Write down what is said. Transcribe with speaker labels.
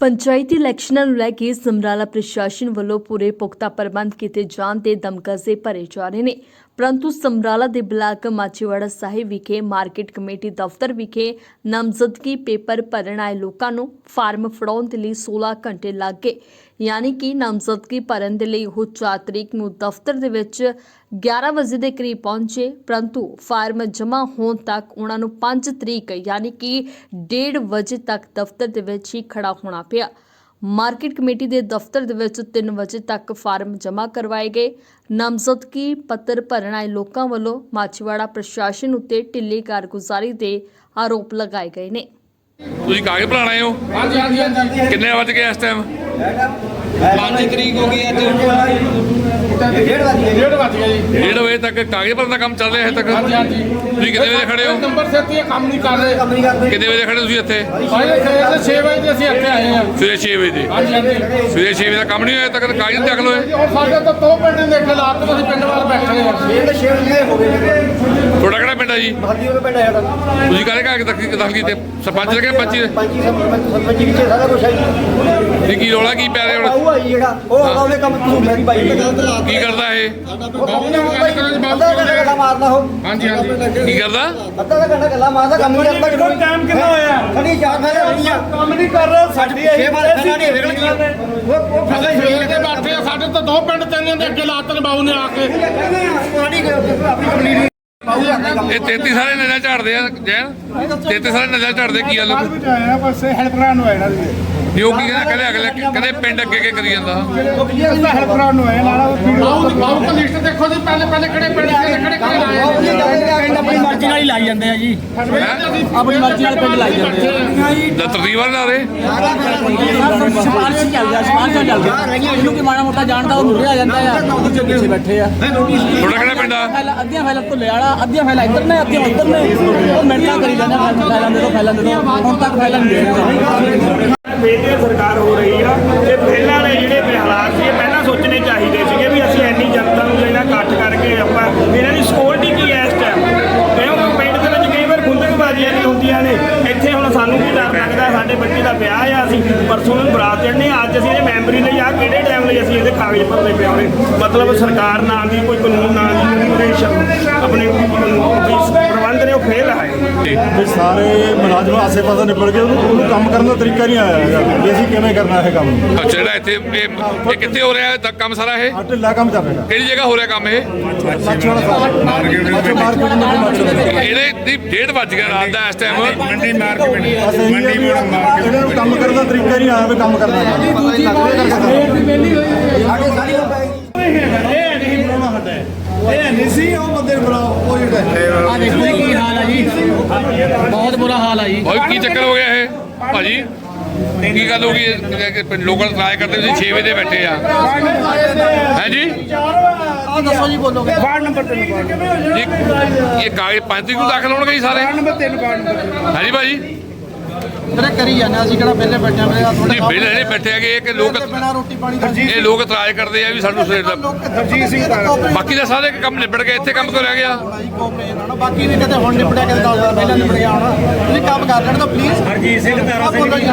Speaker 1: ਪੰਚਾਇਤੀ ਇਲੈਕਸ਼ਨਾਂ ਨੂੰ ਲੈ ਕੇ ਸਮਰਾਲਾ ਪ੍ਰਸ਼ਾਸਨ ਵੱਲੋਂ ਪੂਰੇ ਪੁਖਤਾ ਪ੍ਰਬੰਧ ਕੀਤੇ ਜਾਣ ਤੇ ਦਮਕਸੇ ਭਰੇ ਜਾ ਰਹੇ ਨੇ। ਪਰੰਤੂ ਸਮਰਾਲਾ ਦੇ ਬਲਾਕ ਮਾਚੀਵਾੜਾ ਸਾਹਿਬ ਵਿਖੇ ਮਾਰਕੀਟ ਕਮੇਟੀ ਦਫ਼ਤਰ ਵਿਖੇ ਨਾਮਜ਼ਦਗੀ ਪੇਪਰ ਭਰਨ ਆਏ ਲੋਕਾਂ ਨੂੰ ਫਾਰਮ ਫੜਾਉਣ ਦੇ ਲਈ 16 ਘੰਟੇ ਲੱਗ ਗਏ। ਯਾਨੀ ਕਿ ਨਾਮਜ਼ਦਗੀ ਭਰਨ ਦੇ ਲਈ ਉਹ 4 ਤਰੀਕ ਨੂੰ ਦਫ਼ਤਰ ਦੇ ਵਿੱਚ 11 ਵਜੇ ਦੇ ਕਰੀਬ ਪਹੁੰਚੇ। ਪਰੰਤੂ ਫਾਰਮ ਜਮ੍ਹਾਂ ਹੋਣ ਤੱਕ ਉਹਨਾਂ ਨੂੰ 5 ਤਰੀਕ, ਯਾਨੀ ਕਿ 1:30 ਵਜੇ ਤੱਕ ਦਫ਼ਤਰ ਦੇ ਵਿੱਚ ਹੀ ਖੜਾ ਹੋਣਾ ਪਿਆ। ਮਾਰਕੀਟ ਕਮੇਟੀ ਦੇ ਦਫ਼ਤਰ ਦੇ ਵਿੱਚ 3 ਵਜੇ ਤੱਕ ਫਾਰਮ ਜਮ੍ਹਾਂ ਕਰਵਾਏ ਗਏ। ਨਾਮਜ਼ਦਗੀ ਪੱਤਰ ਭਰਨ ਆਏ ਲੋਕਾਂ ਵੱਲੋਂ ਮਾਚੀਵਾੜਾ ਪ੍ਰਸ਼ਾਸਨ ਉੱਤੇ ਢਿੱਲੀ ਕਾਰਗੁਜ਼ਾਰੀ ਦੇ ਆਰੋਪ ਲਗਾਏ ਗਏ ਨੇ।
Speaker 2: ਤੁਸੀਂ ਕਾਗਜ਼ ਭਰਾਣ ਆਏ ਹੋ?
Speaker 3: ਹਾਂਜੀ ਹਾਂਜੀ ਹਾਂਜੀ
Speaker 2: ਕਿੰਨੇ ਵਜ ਗਏ ਇਸ ਟਾਈਮ
Speaker 3: 5 ਤਰੀਕ ਹੋ ਗਈ ਅੱਜ।
Speaker 4: ਡੇਢ ਵਜ ਗਏ
Speaker 3: ਡੇਢ ਵੱਜ ਗਿਆ ਜੀ।
Speaker 2: 1:30 ਵਜੇ ਤੱਕ ਕਾਗਜ਼ ਭਰਨ ਦਾ ਕੰਮ ਚੱਲ ਰਿਹਾ ਹੈ ਤੱਕ?
Speaker 3: ਹਾਂਜੀ ਹਾਂਜੀ।
Speaker 2: ਤੁਸੀਂ ਕਿੰਨੇ ਵਜੇ ਖੜੇ ਹੋ?
Speaker 3: ਨੰਬਰ ਸੇ ਤੇ ਕੰਮ ਨਹੀਂ ਕਰ ਰਹੇ।
Speaker 4: ਕੰਮ ਨਹੀਂ ਕਰਦੇ।
Speaker 2: ਕਿੰਨੇ ਵਜੇ ਖੜੇ ਤੁਸੀਂ ਇੱਥੇ?
Speaker 3: ਭਾਈ ਸਵੇਰ ਦੇ 6 ਵਜੇ ਤੇ ਅਸੀਂ ਇੱਥੇ ਆਏ ਹਾਂ।
Speaker 2: ਸਵੇਰੇ 6 ਵਜੇ ਦੇ
Speaker 3: ਹਾਂਜੀ ਹਾਂਜੀ।
Speaker 2: ਸਵੇਰੇ 6 ਵਜੇ ਦਾ ਕੰਮ ਨਹੀਂ ਹੋਇਆ ਤੱਕ? ਕਾਗਜ਼ ਨਹੀਂ ਹੋਏ?
Speaker 3: ਔਰ ਸਾਡੇ ਤਾਂ ਦੋ ਪਿੰਡ ਦੇ ਖਿਲਾਫ ਤੇ ਅਸੀਂ ਪਿੰਡ ਵਾਲ ਬੈਠੇ ਹਾਂ।
Speaker 4: ਇਹ ਤਾਂ ਛੇ ਵਜੇ ਹੋ ਗਏ ਨੇ
Speaker 2: ਤੁਹਾਡਾ ਕਿਹੜਾ ਪਿੰਡ ਹੈ ਜੀ?
Speaker 4: ਮਹੱਲੀ ਉਹ ਪਿੰਡ ਹੈ ਸਾਡਾ।
Speaker 2: ਤੁਸੀਂ ਕਾਹਦੇ ਕਾਗਜ਼ ਤੱਕ ਦਾਖਲ ਕੀਤੇ? ਸਰਪੰਚ ਕਿ ਪੰਚੀ ਦੇ
Speaker 4: ਪੰਚੀ ਸਰਪੰਚ ਵਿੱਚ ਸਾਰਾ ਕੁਝ ਹੈ ਜੀ।
Speaker 2: ਇਹ ਕੀ ਰੋਲਾ ਕੀ ਪੈ ਰਿਹਾ ਹੁਣ?
Speaker 4: ਆਊ ਆ ਜੀ ਜਿਹੜਾ ਉਹ ਆਉਂਦਾ ਉਹਨੇ ਕੰਮ ਤੂੰ ਮੇਰੀ ਬਾਈ
Speaker 2: ਕੀ ਕਰਦਾ ਇਹ?
Speaker 4: ਉਹ ਕੰਮ ਨਹੀਂ ਹੋਊਗਾ ਜੀ ਅੱਧਾ ਘੰਟਾ ਗੱਲਾਂ ਮਾਰਦਾ ਉਹ।
Speaker 3: ਹਾਂਜੀ ਹਾਂਜੀ।
Speaker 2: ਕੀ ਕਰਦਾ?
Speaker 4: ਅੱਧਾ ਕੁ ਘੰਟਾ ਗੱਲਾਂ ਮਾਰਦਾ ਕੰਮ ਨਹੀਂ ਕਰਦਾ। ਕਿਦੋਂ
Speaker 5: ਟਾਈਮ ਕਿੰਨਾ ਹੋਇਆ?
Speaker 4: ਖੜੀ ਚਾਰ ਫੈਲੇ ਹੋਈਆਂ
Speaker 5: ਕੰਮ ਨਹੀਂ ਕਰ ਰਿਹਾ ਸਾਡੀ
Speaker 4: ਵਾਰ ਫੈਲਾ ਨਹੀਂ। ਗਈਆਂ ਉਹ ਉਹ
Speaker 3: ਅਸੀਂ ਸਵੇਰ ਦੇ ਬੈਠੇ ਸਾਡੇ ਤਾਂ ਦੋ ਪਿੰਡ ਤੇਨੇ ਦੇ ਅੱਗੇ ਲਾਤਨ ਬਾਬੂ ਨੇ ਆ ਕੇ।
Speaker 4: ਪਾਣੀ ਆਪਣੀ ਕੰਪਲੀਟ
Speaker 2: ਇਹ 33 ਸਾਰੇ ਨਜ਼ਰ ਝਾੜਦੇ ਆ ਜੈਨ? 33 ਸਾਰੇ ਨਜ਼ਰ ਝਾੜਦੇ ਕੀ ਗੱਲ
Speaker 5: ਵਿੱਚ ਆਇਆ ਬਸ ਹੈਲਪਰਾਂ ਨੂੰ ਆਇਆ ਨਾ
Speaker 2: ਜੋ ਕੀ ਕਹਿੰਦਾ? ਕਹਿੰਦੇ ਅਗਲੇ ਕਹਿੰਦੇ ਪਿੰਡ ਅੱਗੇ ਅੱਗੇ ਕਰੀ ਜਾਂਦਾ।
Speaker 5: ਇਹ ਹੈਲਪਰਾਂ ਨੂੰ ਆਇਆ ਨਾਲਾ
Speaker 3: ਬਾਬੂ ਬਾਬੂ ਕੋ ਲਿਸਟ ਦੇਖੋ ਜੀ ਪਹਿਲੇ ਪਹਿਲੇ ਕਿਹੜੇ ਪਿੰਡ ਕਿਹੜੇ ਕਿਹੜੇ ਕਿਹੜੇ ਆਏ ਆ।
Speaker 6: ਆਪਣੀ ਮਰਜ਼ੀ ਨਾਲ ਹੀ ਲਾਈ ਜਾਂਦੇ ਆ ਜੀ ਆਪਣੀ ਮਰਜ਼ੀ ਨਾਲ ਪਿੰਡ ਲਾਈ ਜਾਂਦੇ ਆ
Speaker 2: ਦਾ ਤਰਤੀਬਾਂ ਨਾ ਰਹੇ
Speaker 6: ਸਿਫਾਰਿਸ਼ ਹੀ ਚੱਲ ਗਿਆ ਸਿਫਾਰਿਸ਼ ਚੱਲ ਗਿਆ ਇਹਨੂੰ ਕਿ ਮਾੜਾ ਮੋਟਾ ਜਾਣਦਾ ਉਹ ਮੁਰੇ ਆ ਜਾਂਦਾ ਆ। ਉਹ ਚੁੱਕੇ ਪਿੱਛੇ ਬੈਠੇ ਆ
Speaker 2: ਤੁਹਾਡਾ ਕਿਹੜਾ ਪਿੰਡ ਆ
Speaker 6: ਫੈਲਾ ਅੱਧੀਆਂ ਫੈਲਾ ਭੁੱਲੇ ਵਾਲਾ ਅੱਧੀਆਂ ਫੈਲਾ ਇੱਧਰ ਨੇ ਅੱਧੀਆਂ ਉੱਧਰ ਨੇ। ਉਹ ਮਿੰਟਾਂ ਕਰੀ ਜਾਂਦੇ ਆ, ਫੈਲਾਂ ਦੇ ਦੋ ਫੈਲਾਂ ਦੇ ਦੋ। ਹੁਣ ਤੱਕ ਫੈਲਾਂ ਨਹੀਂ ਦੇ
Speaker 5: ਬੇਟੇ ਸਰਕਾਰ ਹੋ ਰਹੀ ਆ। ਤੇ ਪਹਿਲਾਂ ਵਾਲੇ ਜਿਹੜੇ ਹਾਲਾਤ ਸੀ ਪਹਿਲਾਂ ਸੋਚਣੇ ਚਾਹੀਦੇ ਸੀਗੇ ਵੀ ਅਸੀਂ ਇੰਨੀ ਜਨਤਾ ਨੂੰ ਜਿਹੜਾ ਇਕੱਠ ਕਰਕੇ ਆਪਾਂ ਇਹਨਾਂ ਦੀ ਸਿਕਿਉਰਿਟੀ ਕੀ ਹੈ ਇਸ ਟਾਈਮ ਕਿਉਂਕਿ ਪਿੰਡ ਦੇ ਵਿੱਚ ਕਈ ਵਾਰ ਗੁੰਡਲਬਾਜ਼ੀਆਂ ਵੀ ਹੁੰਦੀਆਂ ਨੇ। ਇੱਥੇ ਹੁਣ ਸਾਨੂੰ ਕੀ ਡਰ ਲੱਗਦਾ ਸਾਡੇ ਬੱਚੇ ਦਾ ਵਿਆਹ ਆ ਅਸੀਂ ਪਰਸੋਂ ਨੂੰ ਬਰਾਤ ਚੜ੍ਹਨੀ ਆ, ਅੱਜ ਅਸੀਂ ਇਹ ਮੈਂਬਰੀ ਲਈ ਆ ਕਿਹੜੇ ਟਾਈਮ ਲਈ ਅਸੀਂ ਇਹਦੇ ਕਾਗਜ਼ ਭਰਨੇ ਪਿਆਉਣੇ ਮਤਲਬ ਸਰਕਾਰ ਨਾਂ ਦੀ, ਕੋਈ ਕਾਨੂੰਨ ਨਾਂ ਦੀ, ਕੋਈ ਆਪਣੇ ਵੀ ਪ੍ਰਬੰਧ ਨੇ ਉਹ ਫੇਲ ਹੈ
Speaker 7: ਵੀ ਸਾਰੇ ਮੁਲਾਜ਼ਮ ਆਸੇ-ਪਾਸੇ ਨਿਬੜ ਗਏ ਉਹਨੂੰ ਉਹਨੂੰ ਕੰਮ ਕਰਨ ਦਾ ਤਰੀਕਾ ਨਹੀਂ ਆਇਆ ਹੈਗਾ ਵੀ ਅਸੀਂ ਕਿਵੇਂ ਕਰਨਾ ਇਹ ਕੰਮ।
Speaker 2: ਅੱਛਾ ਜਿਹੜਾ ਇੱਥੇ ਇਹ ਇਹ ਕਿੱਥੇ ਹੋ ਰਿਹਾ ਹੈ? ਕੰਮ ਸਾਰਾ ਇਹ?
Speaker 7: ਢਿੱਲਾ ਕੰਮ ਚੱਲ ਰਿਹਾ।
Speaker 2: ਕਿਹੜੀ ਜਗ੍ਹਾ ਹੋ ਰਿਹਾ ਕੰਮ ਇਹ?
Speaker 7: ਮਾਰਕੀਟ
Speaker 2: ਇਹਦੇ ਦੀ ਡੇਢ ਵੱਜ ਗਿਆ ਰਾਤ ਦਾ ਇਸ ਟਾਈਮ
Speaker 7: ਮੰਡੀ ਮਾਰਕੀਟ ਮੰਡੀ ਮੋੜ ਮਾਰਕੀਟ ਇਹਨਾਂ ਨੂੰ ਕੰਮ ਕਰਨ ਦਾ ਤਰੀਕਾ ਨਹੀਂ ਆਇਆ ਵੀ ਕੰਮ ਕਰਨਾ। ਹੈ। ਇਹ ਨਹੀਂ ਸੀ ਉਹ ਬੰਦੇ ਨੂੰ ਬੁਲਾਓ ਉਹ ਜਿਹੜਾ
Speaker 6: ਆ ਦੇਖੋ ਜੀ ਕੀ ਹਾਲ ਆ ਜੀ ਬਹੁਤ ਬੁਰਾ ਹਾਲ ਆ ਜੀ।
Speaker 2: ਓਏ ਕੀ ਚੱਕਰ ਹੋ ਗਿਆ ਇਹ? ਭਾਜੀ ਕੀ ਗੱਲ ਹੋ ਗਈ? ਇਹ ਕਿ ਪਿੰਡ ਲੋਕਲ ਟਰਾਈ ਕਰਦੇ ਤੁਸੀਂ 6 ਵਜੇ ਦੇ ਬੈਠੇ ਆ। ਹੈ ਜੀ?
Speaker 6: ਆ ਦੱਸੋ ਜੀ ਬੋਲੋਗੇ
Speaker 5: ਵਾਰਡ ਨੰਬਰ 3 ਵਾਰਡ
Speaker 2: ਇਹ ਕਾਗਜ਼ ਪੰਜ ਤਰੀਕ ਨੂੰ ਦਾਖਲ ਹੋਣਗੇ ਜੀ ਸਾਰੇ?
Speaker 5: ਨੰਬਰ 3 ਵਾਰਡ ਨੰਬਰ
Speaker 2: ਹੈ ਜੀ ਭਾਜੀ?
Speaker 6: ਮੇਰੇ ਕਰੀ ਜਾਂਦੇ ਅਸੀਂ ਕਿਹੜਾ ਪਹਿਲੇ ਬੈਠੇ ਆ ਮੇਰੇ
Speaker 2: ਤੁਸੀਂ ਬਿੱਲ ਜਿਹੜੇ ਬੈਠੇ ਹੈਗੇ ਇਹ ਕਿ ਲੋਕ
Speaker 6: ਬਿਨਾ ਰੋਟੀ ਪਾਣੀ ਦਾ
Speaker 2: ਇਹ ਲੋਕ ਇਤਰਾਜ਼ ਕਰਦੇ ਆ ਵੀ ਸਾਨੂੰ ਸਵੇਰ ਦਾ
Speaker 5: ਹਰਜੀਤ ਸਿੰਘ
Speaker 2: ਬਾਕੀ ਦਾ ਸਾਰੇ ਕੰਮ ਨਿਬੜ ਗਏ ਇੱਥੇ ਕੰਮ ਕਿਉਂ ਰਹਿ ਗਿਆ।
Speaker 6: ਬਾਕੀ ਵੀ ਕਦੇ ਹੁਣ ਨਿਪੜਿਆ ਕਦੇ 10 ਦਿਨ ਪਹਿਲਾਂ ਨਿਪੜ ਗਿਆ ਹੋਣਾ। ਤੁਸੀਂ ਕੰਮ ਕਰ ਲੈਣ ਤਾਂ ਪਲੀਜ਼
Speaker 5: ਹਰਜੀਤ ਸਿੰਘ
Speaker 6: ਬੋਲੋ ਜੀ